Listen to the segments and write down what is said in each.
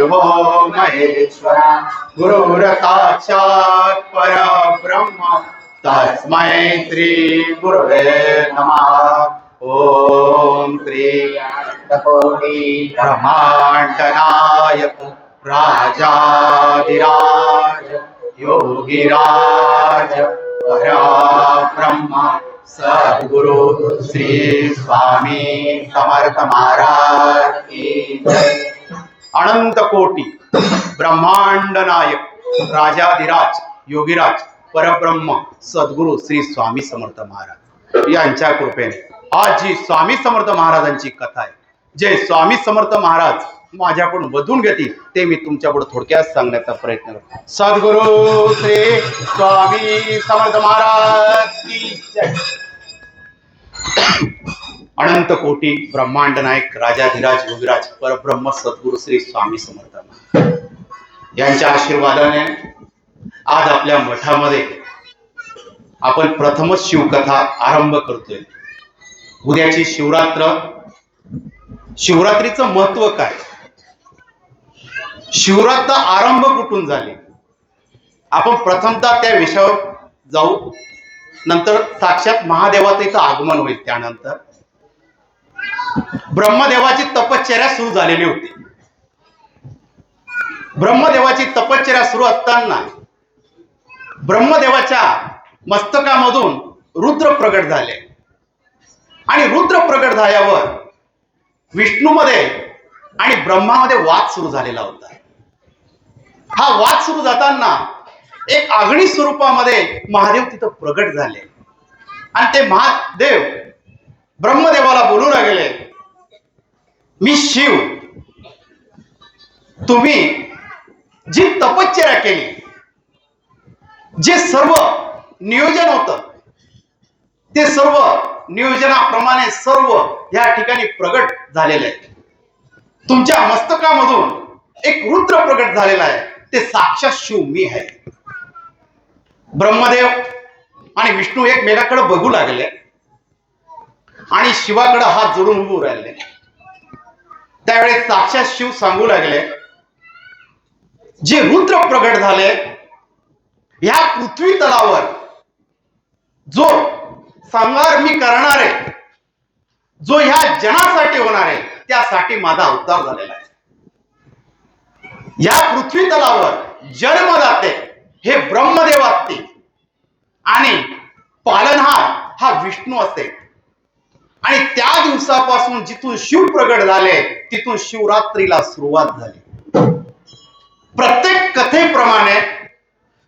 हो महेश्वरा गुरुरसाक्षात् परब्रह्म। तस्मै श्री गुरुवे नमः। ॐ श्री कोटी ब्रह्मांड राजाधिराज योगिराज ब्रह्म सद्गुरु श्री स्वामी समर्थ महाराज की जय। अनंत कोटी ब्रह्मांड नायक राजाधिराज योगीराज परब्रह्म सद्गुरु श्री स्वामी समर्थ महाराज. यांच्या कृपेने आज जी स्वामी समर्थ महाराजांची कथा आहे. जे स्वामी समर्थ महाराज माझ्याकडून वधून घेतील ते मी तुमच्यापुढे थोडक्यात सांगण्याचा प्रयत्न करतो. सद्गुरु श्री स्वामी समर्थ महाराज की जय. अनंत कोटी ब्रह्मांड नायक राजाधिराज योगीराज परब्रह्म सद्गुरु श्री स्वामी समर्थ. यांच्या आशीर्वादाने आज आपल्या मठामध्ये आपण प्रथमच शिवकथा आरंभ करतोय. उद्याची शिवरात्र शिवरात्रीचं महत्त्व काय? शिवरात्र आरंभ कुठून झाले? आपण प्रथमतः त्या विषयावर जाऊ. नंतर साक्षात महादेवाचं इथं आगमन होईल त्यानंतर. ब्रह्मदेवाची तपश्चर्या सुरू झालेली होती. ब्रह्मदेवाची तपश्चर्या सुरू असताना ब्रह्मदेवाच्या मस्तकामधून रुद्र प्रगट झाले. आणि रुद्र प्रगट झाल्यावर विष्णूमध्ये आणि ब्रह्मामध्ये वाद सुरू झालेला होता. हा वाद सुरू जाताना एक आगणी स्वरूपामध्ये महादेव तिथं प्रगट झाले. आणि ते महादेव ब्रह्मदेवाला बोलू लागले. मी शिव. तुम्ही जी तपश्चर्या केली जे सर्व नियोजन होत ते सर्व नियोजनाप्रमाणे सर्व या ठिकाणी प्रगट झालेले आहे. तुमच्या मस्तकामधून एक रुद्र प्रगट झालेला आहे. ते साक्षात शिव मी आहे. ब्रह्मदेव आणि विष्णू एकमेकाकडे बघू लागले. आणि शिवाकडे हात जोडून उभे राहिले. त्यावेळेस साक्षात शिव सांगू लागले जे रुद्र प्रगट झाले ह्या पृथ्वी तलावर जो संहार मी करणार आहे जो ह्या जनासाठी होणार आहे त्यासाठी माझा अवतार झालेला आहे. या पृथ्वी तलावर जन्मदाते हे ब्रह्मदेव असते आणि पालनहार हा विष्णू असेल. आणि त्या दिवसापासून जिथून शिव प्रगट झाले तिथून शिवरात्रीला सुरुवात झाली. प्रत्येक कथेप्रमाणे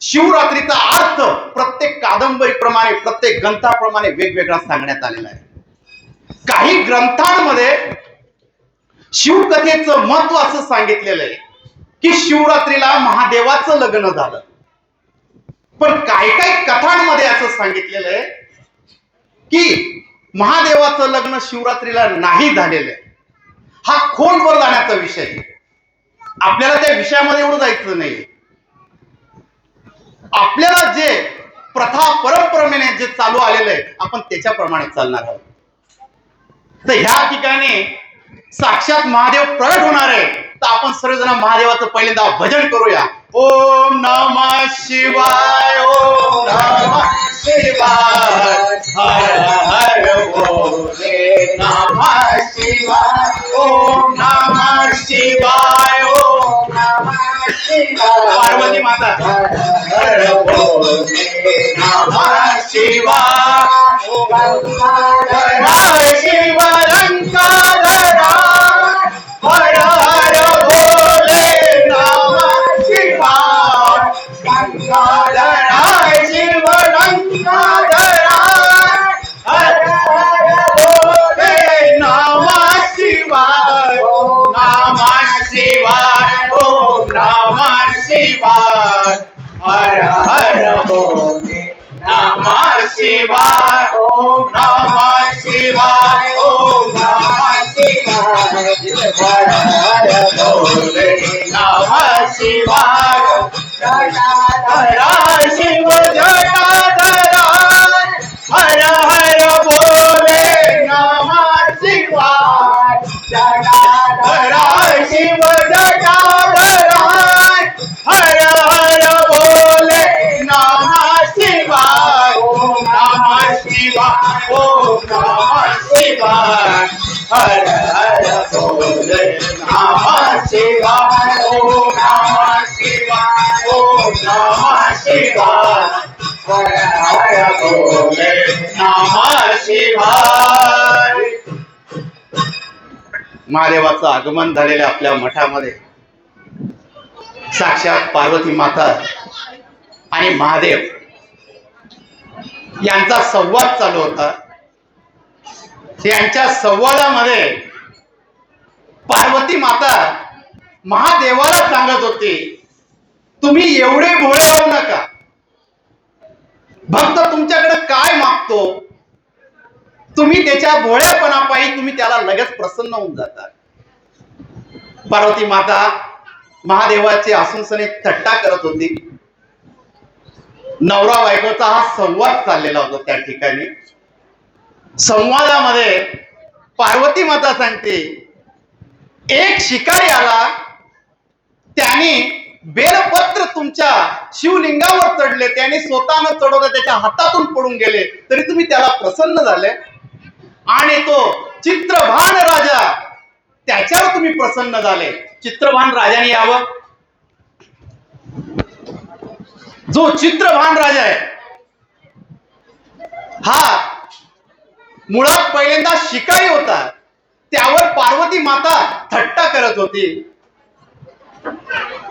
शिवरात्रीचा अर्थ प्रत्येक कादंबरीप्रमाणे प्रत्येक ग्रंथाप्रमाणे वेगवेगळा सांगण्यात आलेला आहे. काही ग्रंथांमध्ये शिवकथेचं महत्त्व असं सांगितलेलं आहे की शिवरात्रीला महादेवाचं लग्न झालं. पण काही काही कथांमध्ये असं सांगितलेलं आहे की महादेवाचं लग्न शिवरात्रीला नाही झालेलं आहे. हा खोलवर जाण्याचा विषय आहे. आपल्याला त्या विषयामध्ये एवढं जायचं नाही आपल्याला जे प्रथा परंपरेने जे चालू आलेलं आहे आपण त्याच्याप्रमाणे चालणार आहोत. तर ह्या ठिकाणी साक्षात महादेव प्रगट होणार आहे. तर आपण सर्वजण महादेवाचं पहिल्यांदा भजन करूया. ओम नम शिवाय ओम नम शिवाय हर हर भोले नम शिवाय ओम नम शिवाय ओम नम शिवाय पार्वती माता हर भोले नम शिवाय हर शिव रंकाधरा हर शिवार जटाधरा शिव जटाधरा हर हर बोले नम शिवाय जटाधरा शिव जटाधरा हर हर बोले नम शिवाय ओम नम शिवाय ओम नम शिवाय हर नमः शिवाय महादेवाचं आगमन झालेल्या आपल्या मठामध्ये. साक्षात पार्वती माता आणि महादेव यांचा संवाद चालू होता. यांच्या संवादामध्ये पार्वती माता महादेवाला सांगत होती तुम्ही एवढे भोळे होऊ नका. भक्त तुमच्याकडे काय मागतो? तुम्ही त्याच्या भोळ्यापणापायी तुम्ही त्याला लगेच प्रसन्न होऊन जाता. पार्वती माता महादेवाचे आसुसने थट्टा करत होती. नवरा बायकोचा हा संवाद चाललेला होता त्या ठिकाणी. संवादामध्ये पार्वती माता सांगते एक शिकारी आला त्याने बेलपत्र तुमच्या शिवलिंगावर चढले त्याने स्वतःनं चढवलं त्याच्या हातातून पडून गेले. तरी तुम्ही त्याला प्रसन्न झाले. आणि तो चित्रभान राजा त्याच्यावर तुम्ही प्रसन्न झाले. चित्रभान राजाने यावं. जो चित्रभान राजा आहे हा मुळात पहिल्यांदा शिकारी होता. त्यावर पार्वती माता थट्टा करत होती.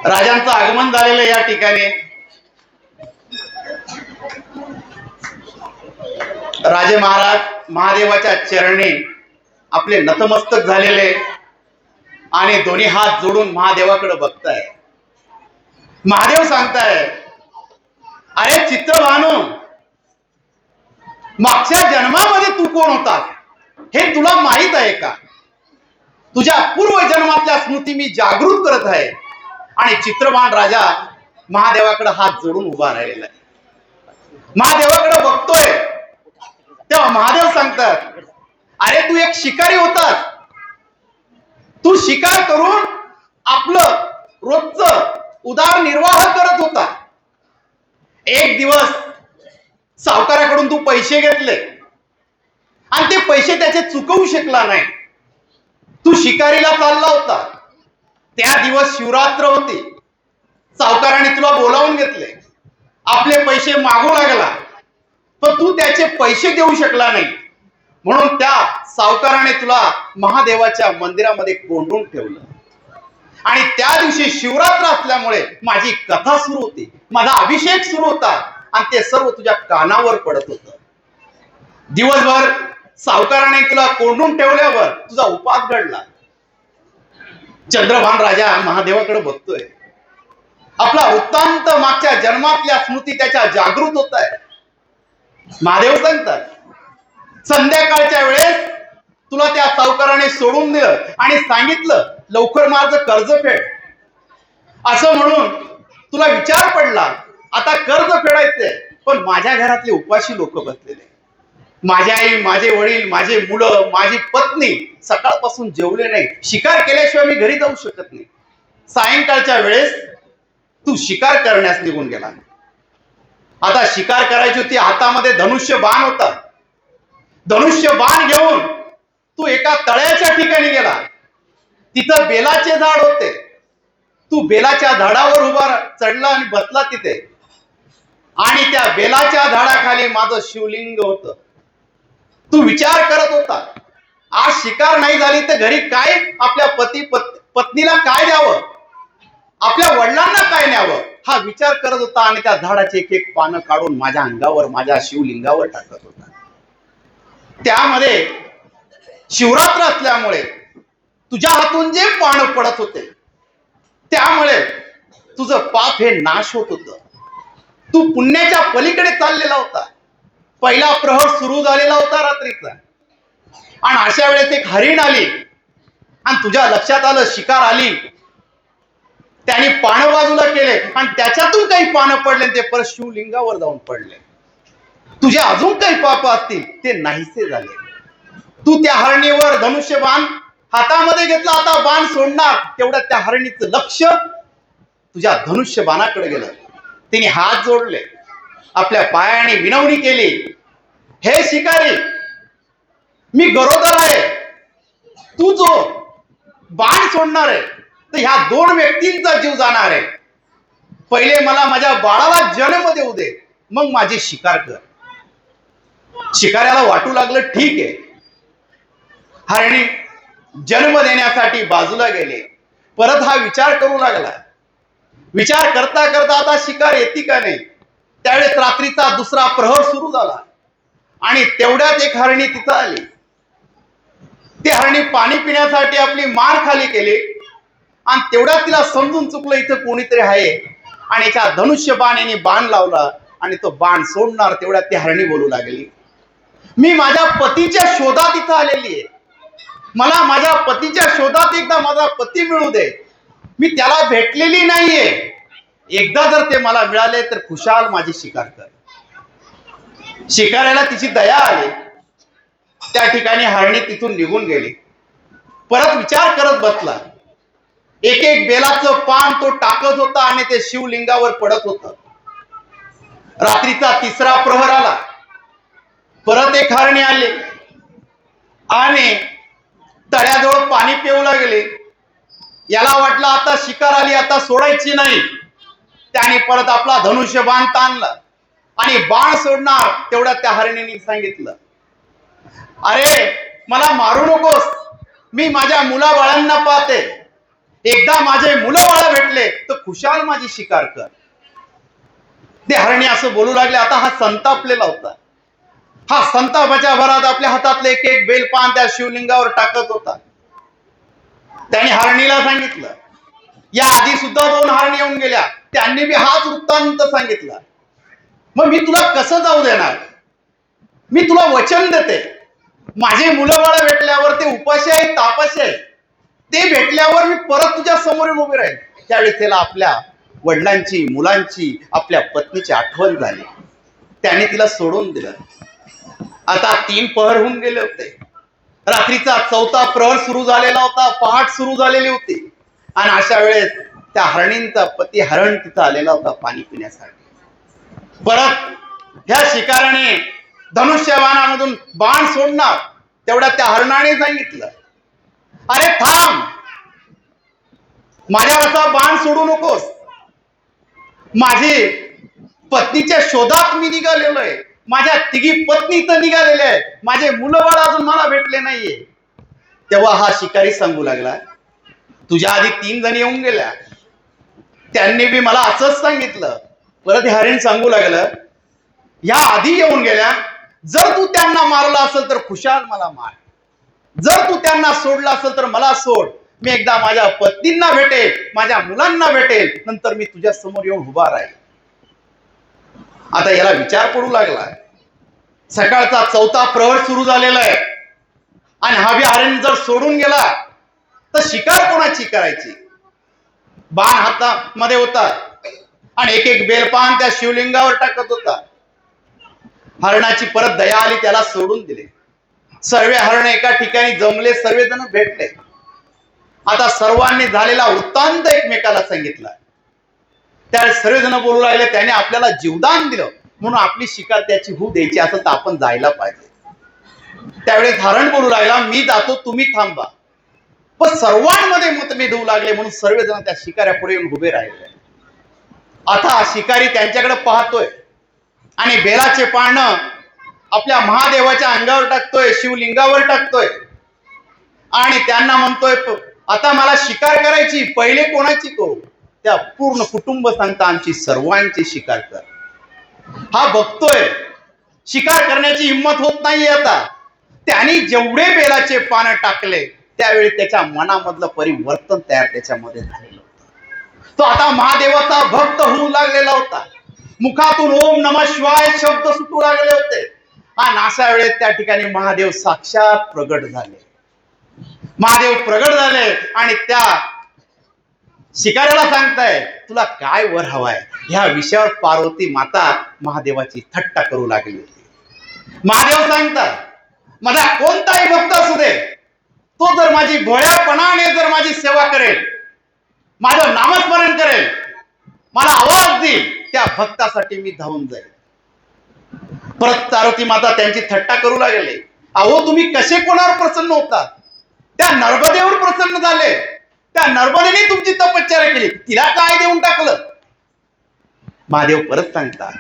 राजांचं आगमन झालेलं या ठिकाणी. राजे महाराज महादेवाच्या चरणी आपले नतमस्तक झालेले आणि दोन्ही हात जोडून महादेवाकडे बघताय महादेव सांगताय अरे चित्र भानू मागच्या जन्मामध्ये तू कोण होता हे तुला माहीत आहे का? तुझ्या पूर्व जन्मातल्या स्मृती मी जागृत करत आहे. आणि चित्रभान राजा महादेवाकडे हात जोडून उभा राहिलेला आहे. महादेवाकडे बघतोय. तेव्हा महादेव सांगतात अरे तू एक शिकारी होतास. तू शिकार करून आपलं रोजच उदारनिर्वाह करत होता. एक दिवस सावकाराकडून तू पैसे घेतले. आणि ते पैसे त्याचे चुकवू शकला नाही. तू शिकारीला चालला होता. त्या दिवस शिवरात्र होती. सावकाराने तुला बोलावून घेतले आपले पैसे मागू लागला. पण तू त्याचे पैसे देऊ शकला नाही. म्हणून त्या सावकाराने तुला महादेवाच्या मंदिरामध्ये कोंडून ठेवलं. आणि त्या दिवशी शिवरात्र असल्यामुळे माझी कथा सुरू होती. माझा अभिषेक सुरू होता. आणि ते सर्व तुझ्या कानावर पडत होत. दिवसभर सावकाराने तुला कोंडून ठेवल्यावर तुझा उपास घडला. चंद्रभान राजा महादेवाकडे बघतोय. आपला वृत्तांत मागच्या जन्मातल्या स्मृती त्याच्या जागृत होत आहे महादेव सांगतात संध्याकाळच्या वेळेस तुला त्या सावकाराने सोडून दिलं आणि सांगितलं लवकर माझं कर्ज फेड. असं म्हणून तुला विचार पडला आता कर्ज फेडायचंय. पण माझ्या घरातले उपाशी लोक बसलेले. माझी आई माझे वडील माझे मुलं माझी पत्नी सकाळपासून जेवले नाही. शिकार केल्याशिवाय मी घरी जाऊ शकत नाही. सायंकाळच्या वेळेस तू शिकार करण्यास निघून गेला. आता शिकार करायची होती हातामध्ये धनुष्य बाण होता. धनुष्य बाण घेऊन तू एका तळ्याच्या ठिकाणी गेला. तिथं बेलाचे झाड होते. तू बेलाच्या झाडावर उभा चढला आणि बसला तिथे. आणि त्या बेलाच्या झाडाखाली माझं शिवलिंग होत. तू विचार करत होता. आज शिकार नाही झाली तर घरी काय आपल्या पती पत- पत्नीला काय द्यावं? आपल्या वडिलांना काय न्यावं? हा विचार करत होता आणि त्या झाडाचे एक एक पानं काढून माझ्या अंगावर माझ्या शिवलिंगावर टाकत होता. त्यामध्ये शिवरात्र असल्यामुळे तुझ्या हातून जे पानं पडत होते त्यामुळे तुझं पाप हे नाश होत होत. तू पुण्याच्या पलीकडे चाललेला होता. पहिला प्रहर सुरू झालेला होता रात्रीचा. आणि अशा वेळेस एक हरिण आली. आणि तुझ्या लक्षात आलं शिकार आली. त्याने पानं बाजूला केले. आणि त्याच्यातून काही पानं पडले ते परत शिवलिंगावर जाऊन पडले. तुझे अजून काही पाप असतील ते नाहीसे झाले. तू त्या हरणीवर धनुष्य बाण हातामध्ये घेतला. आता बाण सोडणार. तेवढ्यात त्या हरणीचं लक्ष तुझ्या धनुष्य बाणाकडे गेलं. तिने हात जोडले. आपल्या पायाने विनवणी केली. हे शिकारी मी गरोदर आहे. तू जो बाण सोडणार आहे तर ह्या दोन व्यक्तींचा जीव जाणार आहे. पहिले मला माझ्या बाळाला जन्म देऊ दे मग माझी शिकार कर. शिकाऱ्याला वाटू लागलं ठीक आहे. हरणी जन्म देण्यासाठी बाजूला गेले. परत हा विचार करू लागला. विचार करता करता आता शिकार येते का नाही? त्यावेळेस रात्रीचा दुसरा प्रहर सुरू झाला. आणि तेवढ्यात एक हरणी तिथं आली. ती हरणी पाणी पिण्यासाठी आपली मार खाली केली. आणि तेवढ्यात तिला समजून चुकलं इथं कोणीतरी आहे. आणि एका धनुष्य बाण यांनी बाण लावला आणि तो बाण सोडणार तेवढ्यात ती हरणी बोलू लागली. मी माझ्या पतीच्या शोधात इथं आलेली आहे. मला माझ्या पतीच्या शोधात एकदा माझा पती मिळू दे. मी त्याला भेटलेली नाहीये. एकदा जर ते मला मिळाले तर खुशाल माझी शिकार कर. शिकाऱ्याला तिची दया आली. त्या ठिकाणी हरणी तिथून निघून गेली. परत विचार करत बसला. एक एक बेलाचं पान तो टाकत होता आणि ते शिवलिंगावर पडत होत. रात्रीचा तिसरा प्रहर आला. परत एक हरणी आली. आणि तळ्याजवळ पाणी पिऊ लागले. याला वाटलं आता शिकार आली आता सोडायची नाही. त्याने परत आपला धनुष्य बाण ताणला. आणि बाण सोडणार तेवढ्या त्या हरणीने सांगितलं. अरे मला मारू नकोस. मी माझ्या मुलाबाळांना पाहते. एकदा माझे मुलं बाळा भेटले तर खुशाल माझी शिकार कर. ते हरणी असं बोलू लागले आता हा संतापलेला होता. हा संतापाच्या भरात आपल्या हातातले एक एक बेलपान त्या शिवलिंगावर टाकत होता. त्याने हरणीला सांगितलं या आधी सुद्धा दोन हरणी येऊन गेल्या. त्यांनी बी हाच वृत्तांत सांगितला. मग मी तुला कसं जाऊ देणार? मी तुला वचन देते. माझे मुलं बाळ भेटल्यावर ते उपाशी आहेत तापाशी आहेत ते भेटल्यावर मी परत तुझ्या समोर उभे राहील त्यावेळेस त्याला आपल्या वडिलांची मुलांची आपल्या पत्नीची आठवण झाली. त्याने तिला सोडून दिलं. आता तीन पहर होऊन गेले होते. रात्रीचा चौथा प्रहर सुरू झालेला होता पहाट सुरू झालेली होती. आणि अशा वेळेस त्या हरणींचा पती हरण तिथं आलेला होता पाणी पिण्यासाठी. परत ह्या शिकाराने धनुष्यबाणामधून बाण सोडणार तेवढ्या त्या हरणाने सांगितलं. अरे थांब! माझ्यावरचा बाण सोडू नकोस. माझी पत्नीच्या शोधात मी निघालेलो आहे. माझ्या तिघी पत्नी तर निघालेल्या आहेत. माझे मुलं बाळ अजून मला भेटले नाहीये. तेव्हा हा शिकारी सांगू लागला तुझ्या आधी तीन जण येऊन गेल्या. त्यांनी बी मला असंच सांगितलं. परत हे हरिण सांगू लागलं या आधी येऊन गेल्या जर तू त्यांना मारला असेल तर खुशाल मला मार. जर तू त्यांना सोडला असेल तर मला सोड. मी एकदा माझ्या पत्नींना भेटेल माझ्या मुलांना भेटेल नंतर मी तुझ्या समोर येऊन उभा राहील. आता याला विचार पडू लागला सकाळचा चौथा प्रहर सुरू झालेला आहे. आणि हा बी जर सोडून गेला तर शिकार कोणाची करायची? बाण हातामध्ये होता आणि एक एक बेलपान त्या शिवलिंगावर टाकत होता. हरणाची परत दया आली त्याला सोडून दिले. सर्व हरण एका ठिकाणी जमले सर्वजण भेटले. आता सर्वांनी झालेला वृत्तांत एकमेकाला सांगितला. त्या सर्वजण बोलू लागले त्याने आपल्याला जीवदान दिलं. म्हणून आपली शिकार त्याची होऊ द्यायची असं तर आपण जायला पाहिजे. त्यावेळेस हरण बोलू लागला मी जातो तुम्ही थांबा. पण सर्वांमध्ये मतभेद होऊ लागले म्हणून सर्वजण त्या शिकाऱ्या पुढे येऊन उभे राहिले. आता शिकारी त्यांच्याकडे पाहतोय. आणि बेलाचे पानं आपल्या महादेवाच्या अंगावर टाकतोय शिवलिंगावर टाकतोय. आणि त्यांना म्हणतोय आता मला शिकार करायची पहिले कोणाची करू त्या पूर्ण कुटुंब सांगता आमची सर्वांची शिकार कर. हा बघतोय. शिकार करण्याची हिंमत होत नाही आता. त्यांनी जेवढे बेलाचे पानं टाकले त्यावेळी त्याच्या मनामधलं परिवर्तन तयार त्याच्यामध्ये झाले. तो आता महादेवाचा भक्त होऊ लागलेला होता. मुखातून ओम नम शिवाय शब्द सुटू लागले होते. आणि अशा वेळेस त्या ठिकाणी महादेव साक्षात प्रगट झाले. महादेव प्रगट झाले आणि त्या शिकाऱ्याला सांगताय तुला काय वर हवाय? ह्या विषयावर पार्वती माता महादेवाची थट्टा करू लागली होती. महादेव सांगतात माझा कोणताही भक्त असू दे. तो जर माझी भोळ्यापणाने जर माझी सेवा करेल माझं नामस्मरण करेल. मला आवाज देईल. त्या भक्तासाठी मी धावून जाईल. परत पार्वती माता त्यांची थट्टा करू लागले. अहो तुम्ही कसे कोणावर प्रसन्न होता? त्या नर्मदेवर प्रसन्न झाले. त्या नर्मदेने तुमची तपश्चर्या केली. तिला काय देऊन टाकलं? महादेव परत सांगतात.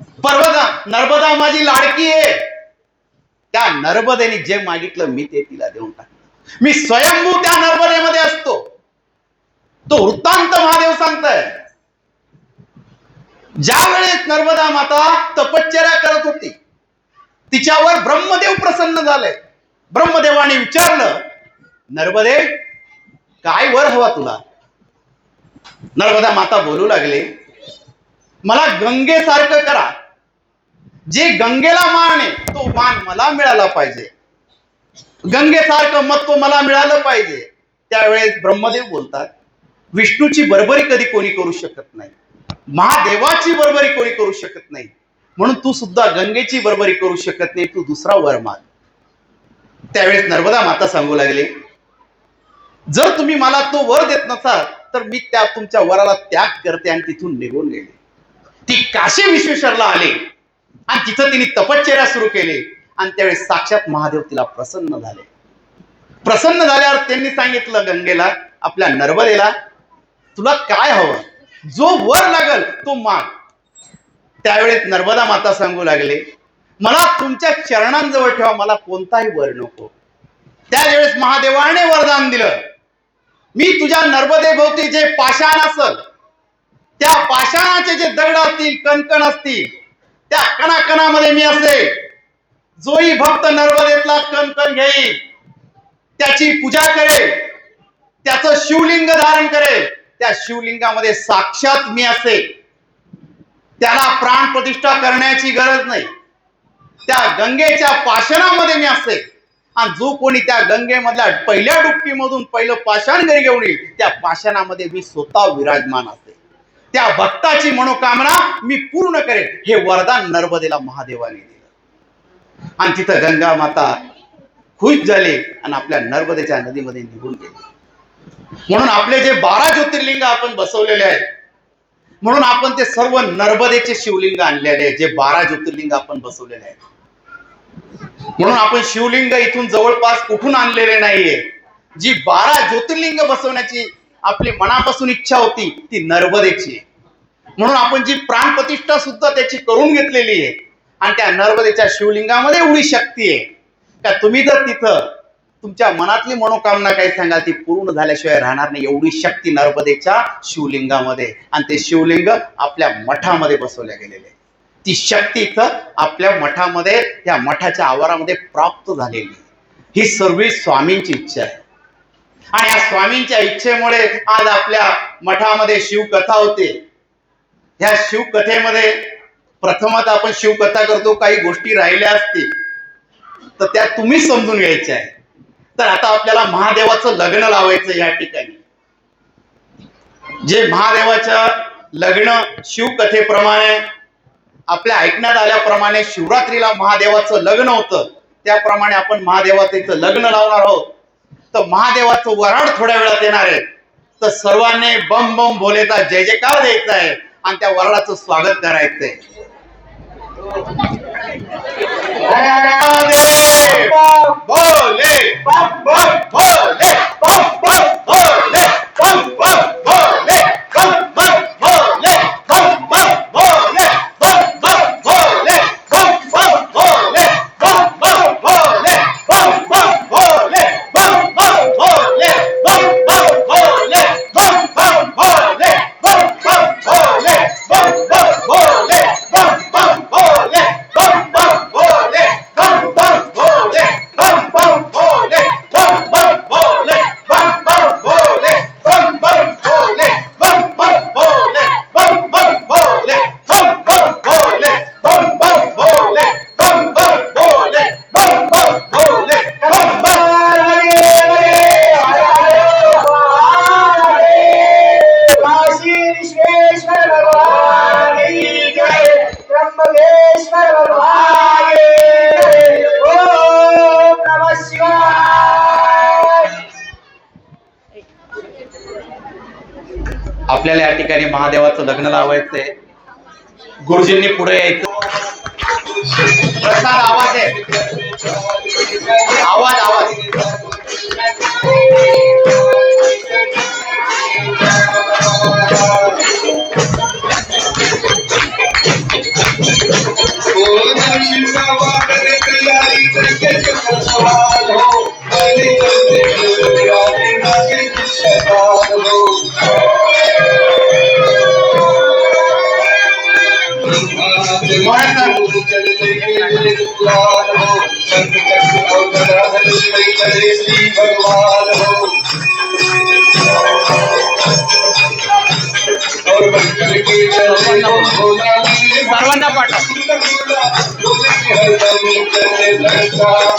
पर्वता नर्मदा माझी लाडकी आहे. त्या नर्मदेने जे मागितलं मी ते तिला देऊन टाकलं. मी स्वयंभू त्या नर्मदेमध्ये असतो. तो वृत्तांत महादेव सांगताय. ज्या वेळेस नर्मदा माता तपश्चर्या करत होती तिच्यावर ब्रह्मदेव प्रसन्न झाले. ब्रह्मदेवाने विचारलं नर्मदे काय वर हवा तुला? नर्मदा माता बोलू लागले मला गंगेसारखं करा. जे गंगेला मान आहे तो मान मला मिळाला पाहिजे. गंगेसारखं मत तो मला मिळालं पाहिजे. त्यावेळेस ब्रह्मदेव बोलतात विष्णूची बरोबरी कधी कोणी करू शकत नाही. महादेवाची बरोबरी कोणी करू शकत नाही. म्हणून तू सुद्धा गंगेची बरोबरी करू शकत नाही तू दुसरा वर माग त्यावेळेस नर्मदा माता सांगू लागले जर तुम्ही मला तो वर देत नसाल तर मी त्या तुमच्या वराला त्याग करते आणि तिथून निघून गेले. ती काशी विश्वेश्वरला आले आणि तिथं तिने तपश्चर्या सुरू केली आणि त्यावेळेस साक्षात महादेव तिला प्रसन्न झाले. प्रसन्न झाल्यावर त्यांनी सांगितलं गंगेला आपल्या नर्मदेला तुला काय हवं? जो वर लागल तो माग. त्यावेळेस नर्मदा माता सांगू लागले मला तुमच्या चरणांजवळ ठेवा मला कोणताही वर नको. त्यावेळेस महादेवाने वरदान दिलं मी तुझ्या नर्मदेभोवती जे पाषाण असल त्या पाषाणाचे जे दगड असतील कणकण असतील त्या कणाकणामध्ये मी असे जोही भक्त नर्मदेतला कणकण घेईल त्याची पूजा करेल त्याचं शिवलिंग धारण करेल त्या शिवलिंगामध्ये साक्षात मी असे त्याला प्राण प्रतिष्ठा करण्याची गरज नाही. त्या गंगेच्या पाषाणामध्ये मी असते आणि जो कोणी त्या गंगेमधल्या पहिल्या डुबकीमधून पहिलं पाषाण घरी घेऊन येईल त्या पाषाणामध्ये मी स्वतः विराजमान असे त्या भक्ताची मनोकामना मी पूर्ण करेन. हे वरदान नर्मदेला महादेवाने दिलं. आणि तिथं गंगा माता खुश झाली आणि आपल्या नर्मदेच्या नदीमध्ये निघून गेली. म्हणून आपले जे बारा ज्योतिर्लिंग आपण बसवलेले आहेत म्हणून आपण ते सर्व नर्मदेचे शिवलिंग आणलेले आहेत जे बारा ज्योतिर्लिंग आपण बसवलेले आहेत. म्हणून आपण शिवलिंग इथून जवळपास कुठून आणलेले नाहीये. जी बारा ज्योतिर्लिंग बसवण्याची आपली मनापासून इच्छा होती ती नर्मदेची आहे. म्हणून आपण जी प्राणप्रतिष्ठा सुद्धा त्याची करून घेतलेली आहे आणि त्या नर्मदेच्या शिवलिंगामध्ये एवढी शक्ती आहे. का तुम्ही जर तिथं तुमच्या मनातली मनोकामना काही सांगाल? ती पूर्ण झाल्याशिवाय राहणार नाही. एवढी शक्ती नर्मदेच्या शिवलिंगामध्ये. आणि ते शिवलिंग आपल्या मठामध्ये बसवल्या गेलेले. ती शक्ती इथं आपल्या मठामध्ये या मठाच्या आवारामध्ये प्राप्त झालेली. आहे. ही सर्व स्वामींची इच्छा आहे. आणि या स्वामींच्या इच्छेमुळे आज आपल्या मठामध्ये शिवकथा होते. ह्या शिवकथेमध्ये प्रथमत आपण शिवकथा करतो. काही गोष्टी राहिल्या असतील तर त्या तुम्ही समजून घ्यायच्या आहे तर आता आपल्याला महादेवाचं लग्न लावायचं या ठिकाणी. जे महादेवाच्या लग्न शिवकथेप्रमाणे आपल्या ऐकण्यात आल्याप्रमाणे शिवरात्रीला महादेवाचं लग्न होतं त्याप्रमाणे आपण महादेवाचं इथं लग्न लावणार आहोत. तर महादेवाचं वराड थोड्या वेळात येणार आहे. तर सर्वांनी बम बम भोलेचा जय जयकार द्यायचा आहे आणि त्या वराडाचं स्वागत करायचंय. বলে বলে বলে বলে বলে लग्नाला लग्न लावायचंय. गुरुजींनी पुढे यायचं.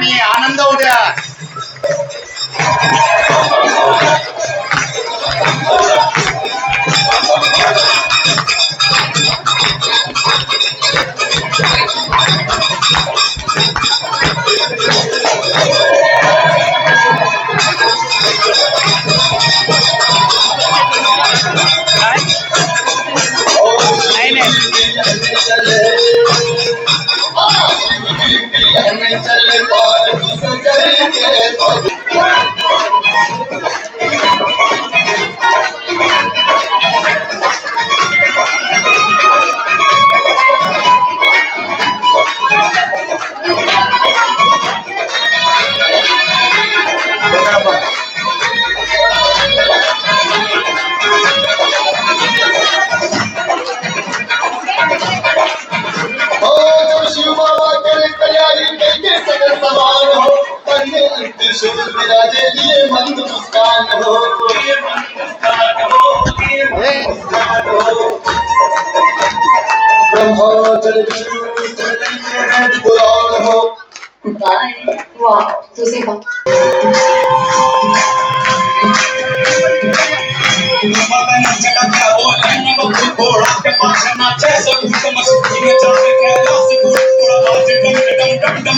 वाजवा सर्वांनी आनंद उद्या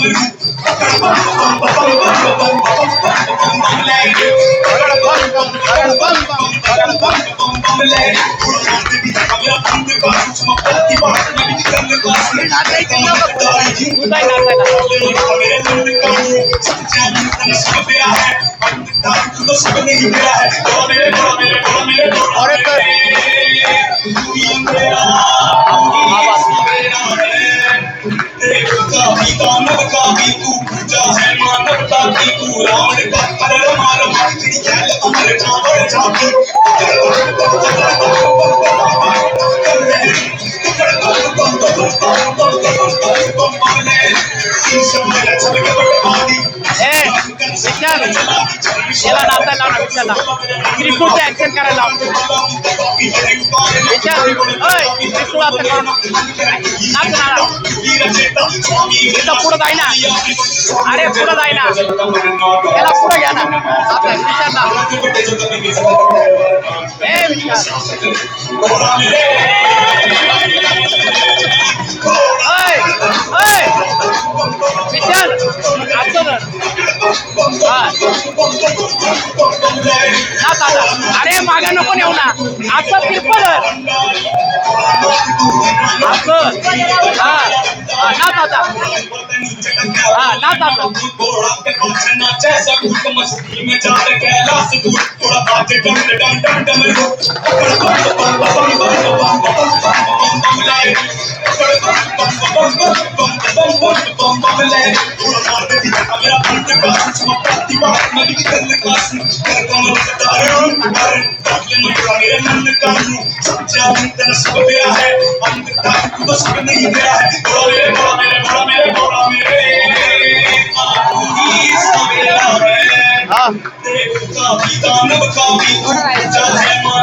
और भी तू पूजा है मानवता की तू रावण का हरण मारो तेरी गैल उमर चावल चाके कर मेरे कर कर कर कर विशाल याला नाचायला लाव ना विशालला त्रिशूळचं ऍक्शन करायला लाव विशाल ओय त्रिशूळ असं करू नको. नाच ना लाव. इथं पुढं जाय ना अरे पुढं जाय ना त्याला पुढं घ्या ना आता विशालला ए विशाल ओय ओय विशाल असं अरे मागा नको नेऊ ना. असं तिरपल असं. हा. हा, कर ले पूरा मार दे दिया मेरा पंत का सुमा पत्ती का मैं भी कर ले क्लास कर कौन बता रहे हो। अरे ताकले मैं का मेरे मन का हूँ सच्चा अंत न सब तेरा है अंत तक तू तो सब नहीं तेरा है बोले बोला मेरे बोला मेरे बोला मेरे पूरी सब मेरा है हाँ तेरे का भी दानव का भी जा है माँ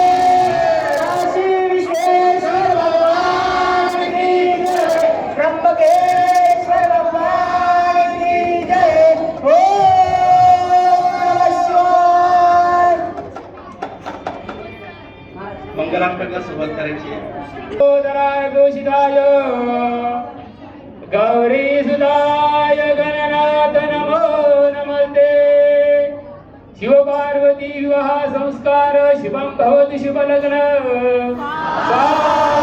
आपल्याला सुरुवात करायची आहे. गोदराय घोषिताय. गौरी सुदाय गणनाथ नमो नमस्ते. शिवपार्वती विवाह संस्कार शुभम भवती शुभलग्न. सावधान.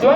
स्व